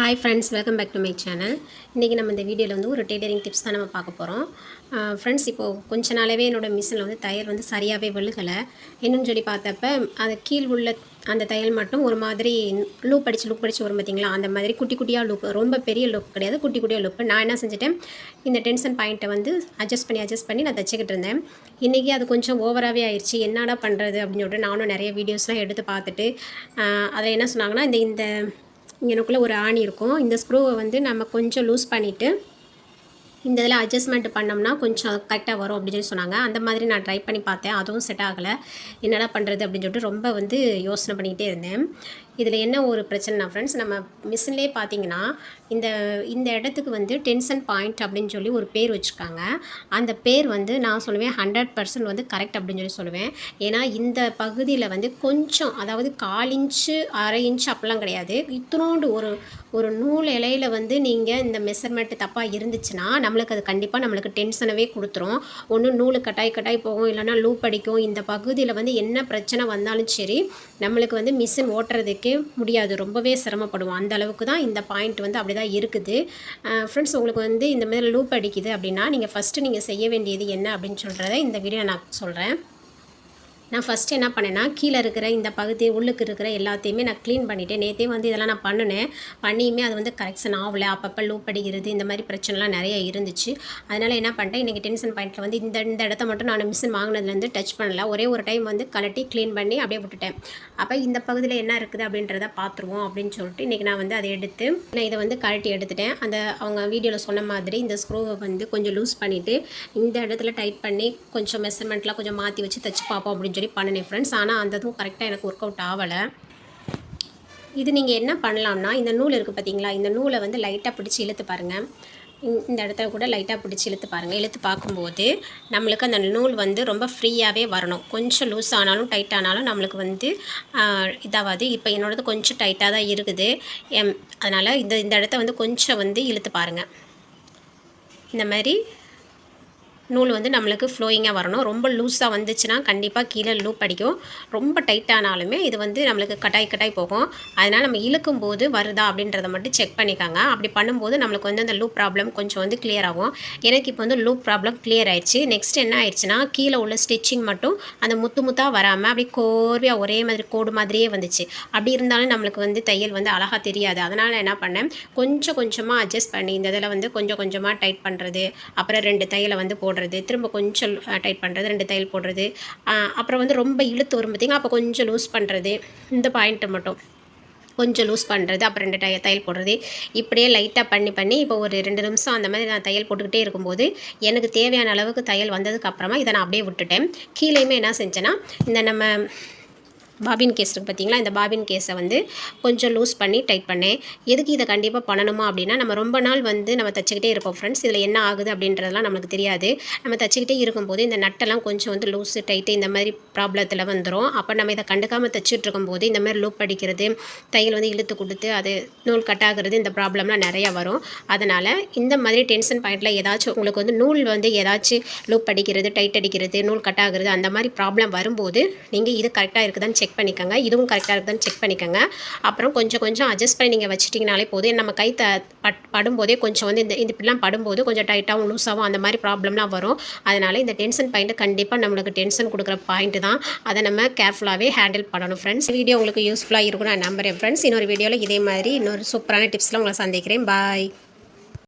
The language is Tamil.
Hi friends welcome back to my channel இன்றைக்கி நம்ம இந்த வீடியோவில் வந்து ஒரு டெய்லரிங் டிப்ஸ் தான் நம்ம பார்க்க போகிறோம் ஃப்ரெண்ட்ஸ் இப்போது கொஞ்ச நாளாகவே என்னோடய மிஷினில் வந்து தையல் வந்து சரியாகவே விழுகலை. என்னன்னு சொல்லி பார்த்தப்ப அது கீழ் உள்ள அந்த தையல் மட்டும் ஒரு மாதிரி லூப் அடித்து லூப் அடித்து வரும் பார்த்தீங்களா? அந்த மாதிரி குட்டி குட்டியாக லூப் ரொம்ப பெரிய லூப் கிடையாது குட்டி குட்டியாக லூப் நான் என்ன செஞ்சுட்டேன் இந்த டென்ஷன் பாயிண்ட்டை வந்து அட்ஜஸ்ட் பண்ணி அட்ஜஸ்ட் பண்ணி நான் தைச்சிக்கிட்டு இருந்தேன். இன்றைக்கி அது கொஞ்சம் ஓவராகவே ஆயிடுச்சு என்னடா பண்ணுறது அப்படின்னு சொல்லிட்டு நானும் நிறைய வீடியோஸ்லாம் எடுத்து பார்த்துட்டு அதில் என்ன சொன்னாங்கன்னா இந்த இந்த எனக்குள்ளே ஒரு ஆணி இருக்கும். இந்த ஸ்க்ரூவை வந்து நம்ம கொஞ்சம் லூஸ் பண்ணிவிட்டு இந்த இதில் அட்ஜஸ்ட்மெண்ட் பண்ணோம்னா கொஞ்சம் கரெக்டாக வரும் அப்படின்னு சொல்லி சொன்னாங்க. அந்த மாதிரி நான் ட்ரை பண்ணி பார்த்தேன். அதுவும் செட் ஆகலை. என்னடா பண்ணுறது அப்படின்னு சொல்லிட்டு ரொம்ப வந்து யோசனை பண்ணிக்கிட்டே இருந்தேன். இதில் என்ன ஒரு பிரச்சனைனா ஃப்ரெண்ட்ஸ் நம்ம மிஷின்லேயே பார்த்தீங்கன்னா இந்த இந்த இடத்துக்கு வந்து டென்ஷன் பாயிண்ட் அப்படின்னு சொல்லி ஒரு பேர் வச்சுருக்காங்க. அந்த பேர் வந்து நான் சொல்லுவேன் ஹண்ட்ரட் பர்சன்ட் வந்து கரெக்ட் அப்படின்னு சொல்லி சொல்லுவேன். ஏன்னா இந்த பகுதியில் வந்து கொஞ்சம் அதாவது கால் இன்ச்சு அரை இன்ச்சு அப்படிலாம் கிடையாது. இத்தினோண்டு ஒரு ஒரு நூல் இலையில வந்து நீங்கள் இந்த மெஷர்மெண்ட் தப்பாக இருந்துச்சுன்னா நம்மளுக்கு அது கண்டிப்பாக நம்மளுக்கு டென்ஷனவே கொடுத்துரும். ஒன்று நூல் கட்டாய் கட்டாய் போகும் இல்லைனா லூப் அடிக்கும். இந்த பகுதியில் வந்து என்ன பிரச்சனை வந்தாலும் சரி நம்மளுக்கு வந்து மிஷின் ஓட்டுறதுக்கு முடியாது. ரொம்பவே சிரமப்படுவான் அந்த அளவுக்கு தான் இந்த பாயிண்ட் வந்து அப்படி தான் இருக்குது ஃப்ரெண்ட்ஸ் உங்களுக்கு வந்து இந்த மாதிரி லூப் அடிக்குது அப்படின்னா நீங்கள் ஃபஸ்ட்டு நீங்கள் செய்ய வேண்டியது என்ன அப்படின்னு சொல்கிறத இந்த வீடியோ நான் சொல்கிறேன் நான் ஃபஸ்ட்டு என்ன பண்ணேன்னா கீழே இருக்கிற இந்த பகுதி உள்ளுக்கு இருக்கிற எல்லாத்தையுமே நான் க்ளீன் பண்ணிவிட்டேன் நேற்றே வந்து இதெல்லாம் நான் பண்ணினேன். பண்ணியுமே அது வந்து கரெக்ஷன் ஆகலை. அப்பப்போ லூப் அடிக்கிறது இந்த மாதிரி பிரச்சனைலாம் நிறைய இருந்துச்சு. அதனால் என்ன பண்ணிட்டேன் இன்றைக்கி டென்ஷன் பாயிண்ட்டில் வந்து இந்த இந்த இடத்த மட்டும் நான் மிஷின் வாங்கினதுலேருந்து டச் பண்ணல. ஒரே ஒரு டைம் வந்து கலட்டி க்ளீன் பண்ணி அப்படியே விட்டுட்டேன். அப்போ இந்த பகுதியில் என்ன இருக்குது அப்படின்றத பார்த்துருவோம் அப்படின்னு சொல்லிட்டு இன்றைக்கி நான் வந்து அதை எடுத்து நான் இதை வந்து கழட்டி எடுத்துட்டேன். அந்த அவங்க வீடியோவில் சொன்ன மாதிரி இந்த ஸ்க்ரூவை வந்து கொஞ்சம் லூஸ் பண்ணிவிட்டு இந்த இடத்துல டைட் பண்ணி கொஞ்சம் மெஷர்மெண்ட்லாம் கொஞ்சம் மாற்றி வச்சு தச்சு பார்ப்போம் அப்படின்னு சொல்லி பண்ணினேன் ஃப்ரெண்ட்ஸ் ஆனால் அந்த இதுவும் கரெக்டாக எனக்கு ஒர்க் அவுட் ஆகலை. இது நீங்கள் என்ன பண்ணலாம்னா இந்த நூல் இருக்குது பார்த்தீங்களா இந்த நூலை வந்து லைட்டாக பிடிச்சி இழுத்து பாருங்கள் இந்த இடத்துல கூட லைட்டாக பிடிச்சி இழுத்து பாருங்கள் இழுத்து பார்க்கும்போது நம்மளுக்கு அந்த நூல் வந்து ரொம்ப ஃப்ரீயாகவே வரணும். கொஞ்சம் லூஸ் ஆனாலும் டைட் ஆனாலும் நம்மளுக்கு வந்து இதாகாது இப்போ என்னோடது கொஞ்சம் டைட்டாக தான் இருக்குது. அதனால் இந்த இந்த இடத்த வந்து கொஞ்சம் வந்து இழுத்து பாருங்கள் இந்த மாதிரி நூல் வந்து நம்மளுக்கு ஃப்ளோயிங்காக வரணும். ரொம்ப லூஸாக வந்துச்சுன்னா கண்டிப்பாக கீழே லூப் அடிக்கும். ரொம்ப டைட்டானாலுமே இது வந்து நம்மளுக்கு கட்டாய் கட்டாய் போகும். அதனால் நம்ம இழுக்கும் போது வருதா அப்படின்றத மட்டும் செக் பண்ணிக்காங்க. அப்படி பண்ணும்போது நம்மளுக்கு வந்து அந்த லூப் ப்ராப்ளம் கொஞ்சம் வந்து கிளியர் ஆகும். எனக்கு இப்போ வந்து லூப் ப்ராப்ளம் கிளியர் ஆயிடுச்சு. நெக்ஸ்ட் என்ன ஆயிடுச்சுன்னா கீழே உள்ள ஸ்டிச்சிங் மட்டும் அந்த முத்து முத்தாக வராமல் அப்படி கோர்வையாக ஒரே மாதிரி கோடு மாதிரியே வந்துச்சு. அப்படி இருந்தாலும் நம்மளுக்கு வந்து தையல் வந்து அழகாக தெரியாது. அதனால் என்ன பண்ணேன்? கொஞ்சம் கொஞ்சமாக அட்ஜஸ்ட் பண்ணி இந்த இதில் வந்து கொஞ்சம் கொஞ்சமாக டைட் பண்ணுறது அப்புறம் ரெண்டு தையலை வந்து போடுறது. போடுறது திரும்ப கொஞ்சம் டைட் பண்ணுறது ரெண்டு தையல் போடுறது அப்புறம் வந்து ரொம்ப இழுத்து வரும் பார்த்திங்கன்னா அப்போ கொஞ்சம் லூஸ் பண்ணுறது இந்த பாயிண்ட்டை மட்டும். கொஞ்சம் லூஸ் பண்ணுறது அப்புறம் ரெண்டு டய தையல் போடுறது. இப்படியே லைட்டாக பண்ணி பண்ணி இப்போ ஒரு ரெண்டு நிமிஷம் அந்த மாதிரி நான் தையல் போட்டுக்கிட்டே இருக்கும்போது எனக்கு தேவையான அளவுக்கு தையல் வந்ததுக்கு அப்புறமா இதை நான் அப்படியே விட்டுட்டேன். கீழேயுமே என்ன செஞ்சேன்னா இந்த நம்ம பாபின் கேஸ் இருக்குது பார்த்தீங்களா இந்த பாபின் கேஸை வந்து கொஞ்சம் லூஸ் பண்ணி டைட் பண்ணேன். எதுக்கு இதை கண்டிப்பாக பண்ணணுமா அப்படின்னா நம்ம ரொம்ப நாள் வந்து நம்ம தைச்சிக்கிட்டே இருப்போம் ஃப்ரெண்ட்ஸ் இதில் என்ன ஆகுது அப்படின்றதெல்லாம் நமக்கு தெரியாது. நம்ம தச்சுக்கிட்டே இருக்கும்போது இந்த நட்டெல்லாம் கொஞ்சம் வந்து லூஸு டைட்டு இந்த மாதிரி ப்ராப்ளத்தில் வந்துடும் அப்போ நம்ம இதை கண்டுக்காமல் தச்சுட்டு இருக்கும்போது இந்த மாதிரி லூப் அடிக்கிறது தையல் வந்து இழுத்து கொடுத்து அது நூல் கட் இந்த ப்ராப்ளம்லாம் நிறையா வரும். அதனால் இந்த மாதிரி டென்ஷன் பாயிண்டில் ஏதாச்சும் உங்களுக்கு வந்து நூல் வந்து ஏதாச்சும் லூப் அடிக்கிறது டைட் அடிக்கிறது நூல் கட் ஆகிறது அந்த மாதிரி ப்ராப்ளம் வரும்போது நீங்கள் இது கரெக்டாக இருக்குதான்னு செக் செக் பண்ணிக்கோங்க. இதுவும் கரெக்டாக இருக்குதுன்னு செக் பண்ணிக்கோங்க. அப்புறம் கொஞ்சம் கொஞ்சம் அட்ஜஸ்ட் பண்ணி நீங்கள் வச்சிட்டிங்கனாலே போதும். நம்ம கை த பட் படும்போதே கொஞ்சம் வந்து இந்த இப்படிலாம் படும்போது கொஞ்சம் டைட்டாகவும் லூஸாகவும் அந்த மாதிரி ப்ராப்ளம்லாம் வரும். அதனால் இந்த டென்ஷன் பாயிண்ட்டு கண்டிப்பாக நம்மளுக்கு டென்ஷன் கொடுக்குற பாயிண்ட்டு தான். அதை நம்ம கேர்ஃபுல்லாகவே ஹேண்டில் பண்ணணும் ஃப்ரெண்ட்ஸ் வீடியோ உங்களுக்கு யூஸ்ஃபுல்லாக இருக்கும் நான் நம்புறேன் ஃப்ரெண்ட்ஸ் இன்னொரு வீடியோவில் இதே மாதிரி இன்னொரு சூப்பரான டிப்ஸ்லாம் உங்களை சந்திக்கிறேன். பாய்